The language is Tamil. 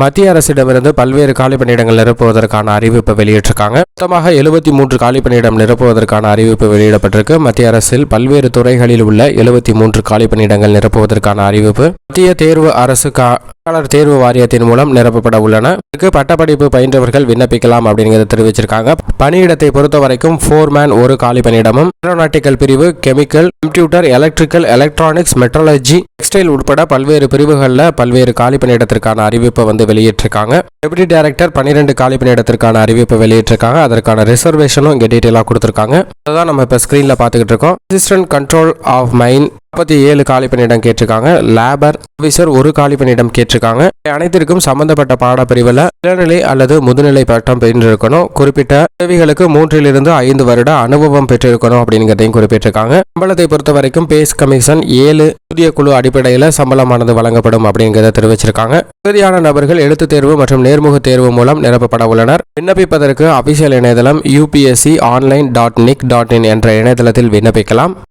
மத்திய அரசிடமிருந்து பல்வேறு காலி பணியிடங்கள் நிரப்புவதற்கான அறிவிப்பு வெளியிட்டிருக்காங்க. மொத்தமாக எழுபத்தி மூன்று காலி பணியிடம் நிரப்புவதற்கான அறிவிப்பு வெளியிடப்பட்டிருக்கு. மத்திய அரசில் பல்வேறு துறைகளில் உள்ள எழுபத்தி மூன்று காலி பணியிடங்கள் நிரப்புவதற்கான அறிவிப்பு மத்திய தேர்வு அரசு காலர் தேர்வு வாரியத்தின் மூலம் நிரப்பப்பட உள்ளன. இதுக்கு பட்டப்படிப்பு பயின்றவர்கள் விண்ணப்பிக்கலாம் அப்படிங்கிறத தெரிவிச்சிருக்காங்க. பணியிடத்தை பொறுத்த வரைக்கும் ஃபோர்மேன் ஒரு காலி பணியிடமும் ஏரோநாட்டிக்கல் பிரிவு chemical computer electrical electronics metrology textile உட்பட பல்வேறு பிரிவுகளில் பல்வேறு காலி பணியிடத்திற்கான அறிவிப்பை வந்து வெளியிட்டிருக்காங்க டெபுட்டி டைரக்டர் பன்னிரெண்டு காலி பணியிடத்திற்கான அறிவிப்பை வெளியிட்டிருக்காங்க அதற்கான ரிசர்வேஷனும் இங்கே டீட்டெயிலாக கொடுத்துருக்காங்க. அதுதான் நம்ம இப்போ ஸ்க்ரீனில் பார்த்துக்கிட்டு இருக்கோம். அசிஸ்டன்ட் கண்ட்ரோல் ஆஃப் மைன் நாற்பத்தி ஏழு காலி பணியிடம் கேட்டிருக்காங்க. லேபர் ஆஃபீஸர் ஒரு காலி பணியிடம் கேட்டிருக்காங்க. அனைத்திற்கும் சம்பந்தப்பட்ட பாடப்பிரிவில் இளநிலை அல்லது முதுநிலை பட்டம் பெற்றிருக்கணும். குறிப்பிட்ட உதவிகளுக்கு மூன்றிலிருந்து ஐந்து வருட அனுபவம் பெற்றிருக்கணும் அப்படிங்கிறதையும் குறிப்பிட்டிருக்காங்க. சம்பளத்தை பொறுத்த வரைக்கும் பேஸ் கமிஷன் ஏழு புதிய குழு அடிப்படையில் சம்பளமானது வழங்கப்படும் அப்படிங்கிறத தெரிவிச்சிருக்காங்க. தகுதியான நபர்கள் எழுத்துத் தேர்வு மற்றும் நேர்முக தேர்வு மூலம் நிரப்பப்பட உள்ளனர். விண்ணப்பிப்பதற்கு அபிஷியல் இணையதளம் UPSC online dot nic dot in என்ற இணையதளத்தில் விண்ணப்பிக்கலாம்.